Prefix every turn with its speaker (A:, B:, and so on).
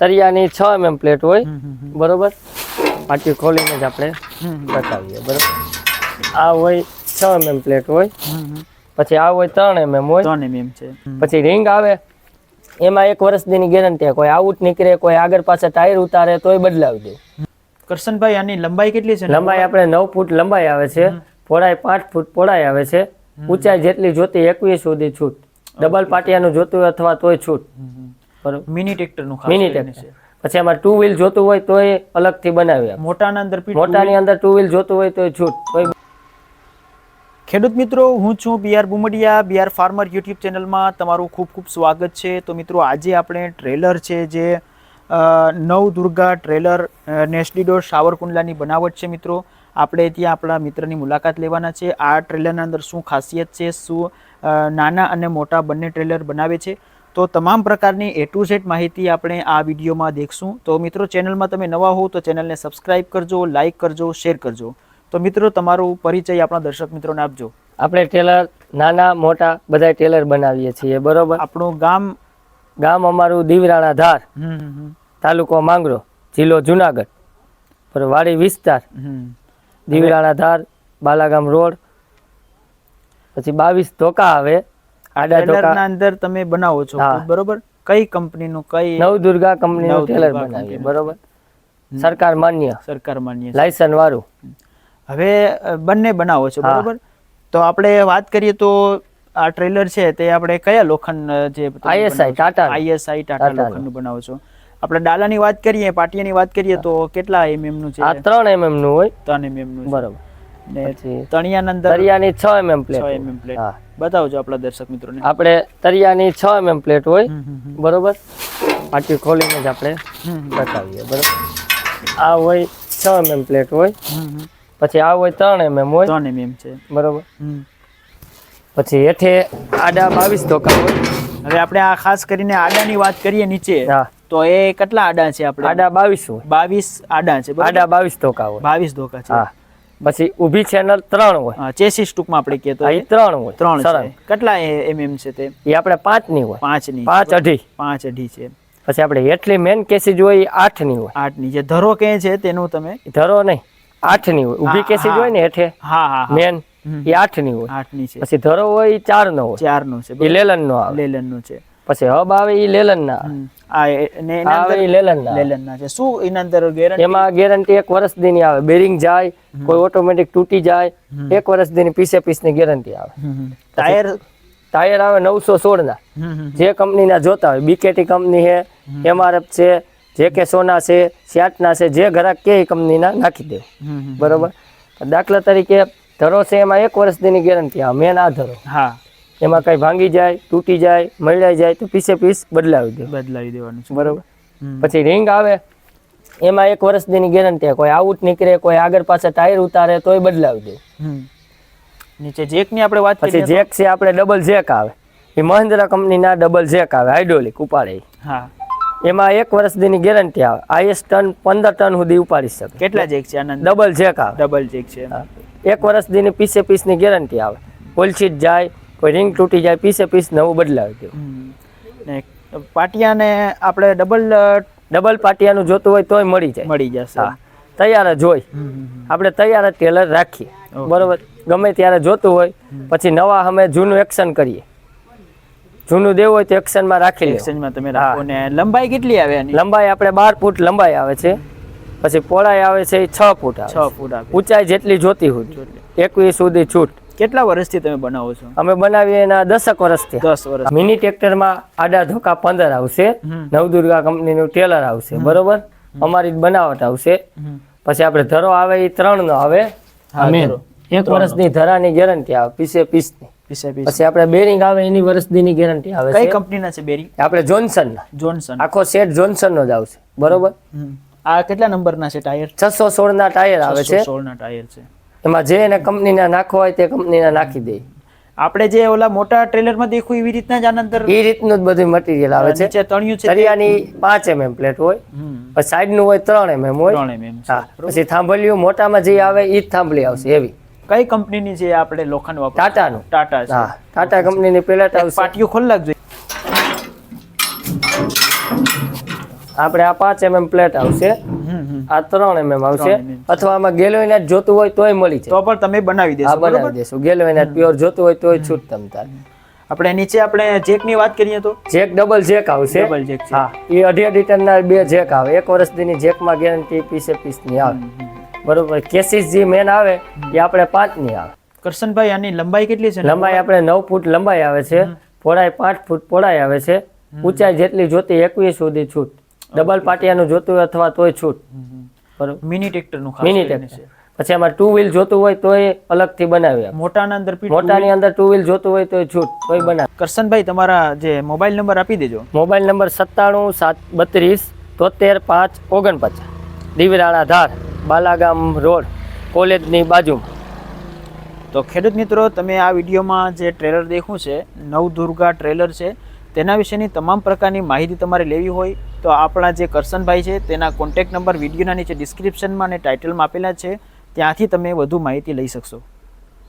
A: તરિયાની છ MM plate હોય. બરોબર? પાટી ખોલીને જ આપણે. બતાવીએ બરોબર? આ હોય છ એમએમ પ્લેટ હોય. પછી આ હોય ત્રણ એમએમ હોય
B: ત્રણ mm છે.
A: પછી રિંગ આવે એમાં એક વર્ષની ગેરંટી કોઈ આઉટ નીકળે કોઈ આગળ પાછળ ટાયર ઉતારે તોય બદલાવી દે.
B: કરશનભાઈ આની લંબાઈ કેટલી છે?
A: લંબાઈ આપણે નવ ફૂટ લંબાઈ આવે છે પહોળાઈ પાંચ ફૂટ પહોળાઈ આવે છે ઊંચાઈ જેટલી જોતી એકવીસ સુધી છૂટ. ડબલ પાટિયાનું જોતું અથવા તોય છૂટ. બરોબર
B: મિની ટ્રેક્ટરનું ખાસ
A: મિની ટ્રેક્ટર પછી એમાં ટુ વ્હીલ જોતું હોય તોય અલગથી બનાવી આપે.
B: મોટાના અંદર
A: મોટાની અંદર ટુ વ્હીલ જોતું હોય તોય છૂટ.
B: ખેડૂત મિત્રો હું છું B R Bumdiya B R farmer YouTube ચેનલમાં તમારું ખૂબ ખૂબ સ્વાગત છે. તો મિત્રો આજે આપણે ટ્રેલર છે જે નવ દુર્ગા ટ્રેલર નેસડીડો સાવરકુંડલાની બનાવટ છે મિત્રો. આપણે ત્યાં આપણા મિત્રની મુલાકાત લેવાના છે. આ ટ્રેલરના અંદર શું ખાસિયત છે શું નાના અને મોટા બંને ટ્રેલર બનાવે છે. તો તમામ પ્રકારની એ ટુ ઝેડ માહિતી આપણે આ વિડીયોમાં દેખશું. તો મિત્રો ચેનલમાં તમે નવા હો તો ચેનલને સબસ્ક્રાઇબ કરજો લાઇક કરજો શેર કરજો. તો મિત્રો તમારું પરિચય આપણા દર્શક મિત્રોને આપજો.
A: આપણે ટેલર નાના મોટા બધા ટેલર બનાવીએ છીએ બરોબર?
B: આપણું ગામ?
A: ગામ અમારું દીવરાણા ધાર તાલુકો માંગરો જિલ્લો જુનાગઢ પર વાડી વિસ્તાર. દીવરાણા ધાર બાલાગામ રોડ પછી બાવીસ ધોકા આવે આડા
B: અંદર તમે બનાવો છો બરોબર? કઈ કંપનીનું કઈ
A: નવદુર્ગા કંપનીનું ટેલર બનાવીએ બરોબર? સરકાર માન્ય.
B: સરકાર માન્ય છે.
A: વાળું.
B: હવે બંને બનાવો છો બરોબર? તો આપણે વાત કરીએ તો આ ટ્રેલર છે તે આપણે કયા લોખંડ જે આઈએસઆઈ
A: ટાટા
B: આઈએસઆઈ? ટાટા. લોખંડનું બનાવો છો. આપણે ડાલાની વાત કરીએ પાટિયાની વાત કરીએ તો કેટલા એમએમનું
A: આ
B: છે
A: ત્રણ એમએમનું હોય.
B: ત્રણ એમએમનું
A: બરોબર.
B: ને
A: પછી
B: તળિયાના અંદર
A: તણિયાની છ એમએમ પ્લેટ
B: 6 એમએમ
A: પ્લેટ
B: બતાવજો આપણા દર્શક મિત્રોને.
A: આપણે તરિયાની છ એમએમ પ્લેટ હોય. બરોબર? પાટી ખોલીને જ આપણે. બતાવીએ બરોબર? આ હોય છ એમએમ પ્લેટ હોય. પછી આ હોય ત્રણ એમએમ હોય
B: ત્રણ એમએમ છે.
A: બરોબર? પછી હેઠે આડા બાવીસ ધોકા હોય.
B: હવે આપણે આ ખાસ કરીને આડાની વાત કરીએ નીચે
A: હા.
B: તો એ કેટલા આડા છે આપણે?
A: આડા બાવીસ હોય.
B: બાવીસ આડા છે
A: આડા બાવીસ ધોકા હોય.
B: બાવીસ ધોકા છે.
A: હા. પછી ઊભી ચેનલ ત્રણ હોય.
B: ચેસીસ ટૂંકમાં આપણે કહીએ
A: તો એ ત્રણ હોય.
B: ત્રણ છે. કેટલા એમએમ છે તે?
A: એ આપણે પાંચની હોય.
B: પાંચની.
A: પાંચ અઢી.
B: પાંચ અઢી છે.
A: પછી આપણે એટલી મેન કેસીજ હોય એ આઠની હોય.
B: આઠની. જે ધરો કે છે તેનું તમે?
A: ધરો નહીં. આઠની હોય. ઊભી કેસીજ હોય ને હેઠે?
B: હા હા.
A: મેન એ આઠની હોય.
B: આઠની છે.
A: પછી ધરો હોય એ ચાર નો હોય.
B: ચાર નો છે.
A: એ લેલન નો આવે.
B: લેલનનું છે.
A: પછી હબ આવે એ લેલન ના આવે.
B: આ ને એના
A: આવે એ લેલન ના આવે.
B: લેલન ના છે. શું એના અંદર ગેરંટી
A: એમાં ગેરંટી એક વર્ષ દીની આવે. બેરિંગ જાય કોઈ ઓટોમેટિક તૂટી જાય એક વર્ષ દીની પીસે પીસની ગેરંટી આવે
B: ટાયર
A: ટાયર આવે નવસો
B: સોળના.
A: જે કંપનીના જોતા હોય બીકેટી કંપની છે એમઆરએફ છે જે કે સોના છે સ્યાટના છે જે ઘરાક કે કંપનીના નાખી દે. બરોબર? દાખલા તરીકે ધરો છે એમાં એક વર્ષ દીની ગેરંટી આવે મેન આ ધરો.
B: હા.
A: એમાં કઈ ભાંગી જાય તૂટી જાય મળી જાય તો પીસે પીસ બદલાવી દે.
B: બદલાવી દેવાનું છે.
A: બરોબર? પછી રિંગ આવે એમાં એક વર્ષ દીની ગેરંટી કોઈ આઉટ નીકળે કોઈ આગળ પાછળ ટાયર ઉતારે તોય બદલાવી દે.
B: નીચે જેકની આપણે વાત
A: પછી જેક છે આપણે ડબલ જેક આવે. એ મહિન્દ્રા કંપનીના ડબલ જેક આવે હાઇડ્રોલિક ઉપાડે
B: હા.
A: એમાં એક વર્ષ દીની ગેરંટી આવે. આઈએસ ટન પંદર ટન સુધી ઉપાડી શકે.
B: કેટલા જેક છે આનંદ?
A: ડબલ જેક આવે.
B: ડબલ જેક છે
A: એક વર્ષ દીની પીસે પીસની ગેરંટી આવે. ઓલસીટ જાય કોઈ રિંગ તૂટી જાય પીસે પીસ નવું બદલાવી દે.
B: ને પાટિયાને આપણે ડબલ
A: ડબલ પાટિયાનું જોતું હોય તોય મળી જાય.
B: મળી જશે.
A: હા. તૈયાર જ હોય. આપણે તૈયાર જ ટેલર રાખીએ. બરોબર? ગમે ત્યારે જોતું હોય પછી નવા અમે જૂનું એક્શન કરીએ. જૂનું દેવું હોય તો એક્શનમાં રાખી
B: એક્શનમાં તમે રાખો. ને લંબાઈ કેટલી આવે
A: લંબાઈ આપણે બાર ફૂટ લંબાઈ આવે છે. પછી પહોળાઈ આવે છે છ ફૂટ
B: છ ફૂટ
A: ઊંચાઈ જેટલી જોતી હોય. એકવીસ સુધી છૂટ.
B: કેટલા વર્ષથી તમે બનાવો છો?
A: અમે બનાવીએ એના દસક વર્ષથી.
B: દસ વર્ષ
A: મિની ટ્રેક્ટરમાં આડા ધોકા પંદર આવશે નવદુર્ગા કંપનીનું ટેલર આવશે બરોબર? અમારી જ બનાવટ આવશે. પછી આપણે ધરો આવે એ ત્રણ નો આવે. એક વર્ષની ધરાની ગેરંટી આવે પીસે પીસની.
B: પીસે
A: પછી આપણે બેરિંગ આવે એની વર્ષદીની ગેરંટી આવે
B: કઈ
A: છે.
B: કંપનીના છે બેરી
A: આપણે જોન્સન
B: જોનસન.
A: આખો સેટ જોન્સન નો જ આવશે બરોબર?
B: આ કેટલા નંબરના છે ટાયર?
A: છસો સોળ ના ટાયર આવે છે.
B: 16 ના ટાયર છે.
A: એમાં જે એને કંપનીના નાખવા હોય તે કંપનીના નાખી દે.
B: આપણે જે ઓલા મોટા ટ્રેલરમાં દેખું એવી રીતના જ આના અંદર
A: એ રીતનું જ બધું મટીરિયલ આવે છે.
B: નીચે તણિયું છે
A: તરિયાની પાંચ એમએમ પ્લેટ હોય. પછી સાઈડનું હોય ત્રણ એમએમ હોય.
B: ત્રણ એમએમ
A: હા પછી થાંભલિયું મોટામાં જે આવે એ જ થાંભલી આવશે એવી.
B: કઈ કંપનીની છે આપણે લોખંડ વાપરો
A: ટાટાનું.
B: ટાટા
A: હા ટાટા કંપનીની પ્લેટ આવશે.
B: પાટિયું ખોલ લાગજો
A: આપણે આ પાંચ એમએમ પ્લેટ આવશે. આ ત્રણ એમએમ આવશે. અથવા આમાં ગેલોઇનાટ જોતું હોય તોય મળી જાય.
B: તો પણ તમે બનાવી દેશો
A: બનાવી દેશું. ગેલોઇનાટ પ્યોર જોતું હોય તોય છૂટ તમ તાર.
B: આપણે નીચે આપણે જેકની વાત કરીએ તો?
A: જેક ડબલ જેક આવશે.
B: ડબલ જેક છે.
A: હા. એ અઢી અઢી ટનના બે જેક આવે. એક વર્ષ દીની જેકમાં ગેરંટી પીસે પીસની આવે. બરોબર. કેસીસ જે મેન આવે એ આપણે પાંચની આવે.
B: કરશનભાઈ આની લંબાઈ કેટલી છે?
A: લંબાઈ આપણે નવ ફૂટ લંબાઈ આવે છે. પહોળાઈ પાંચ ફૂટ પહોળાઈ આવે છે. ઊંચાઈ જેટલી જોતી એકવીસ સુધી છૂટ. ડબલ પાટિયાનું જોતું હોય અથવા તોય છૂટ. બરોબર
B: મિની ટ્રેક્ટરનું
A: મિની ટ્રેક્ટર. પછી અમારે ટુ વ્હીલ જોતું હોય તોય અલગથી બનાવ્યા.
B: મોટાના અંદર
A: મોટાની અંદર ટુ વ્હીલ જોતું હોય તોય છૂટ તોય બનાવે
B: કરશનભાઈ તમારા જે મોબાઈલ નંબર આપી દેજો.
A: મોબાઈલ નંબર સત્તાણું સાત બત્રીસ તોતેર પાંચ ઓગણપચાસ. દીવરાળા ધાર બાલાગામ રોડ કોલેજની બાજુમાં.
B: તો ખેડૂત મિત્રો તમે આ વિડીયોમાં જે ટ્રેલર દેખ્યું છે નવદુર્ગા ટ્રેલર છે તેના વિશેની તમામ પ્રકારની માહિતી તમારે લેવી હોય. તો આપણા જે કરશનભાઈ છે, તેના કોન્ટેક્ટ નંબર વિડીયોના નીચે ડિસ્ક્રિપ્શનમાં અને ટાઇટલમાં આપેલા છે. ત્યાંથી તમે વધુ માહિતી લઈ શકશો.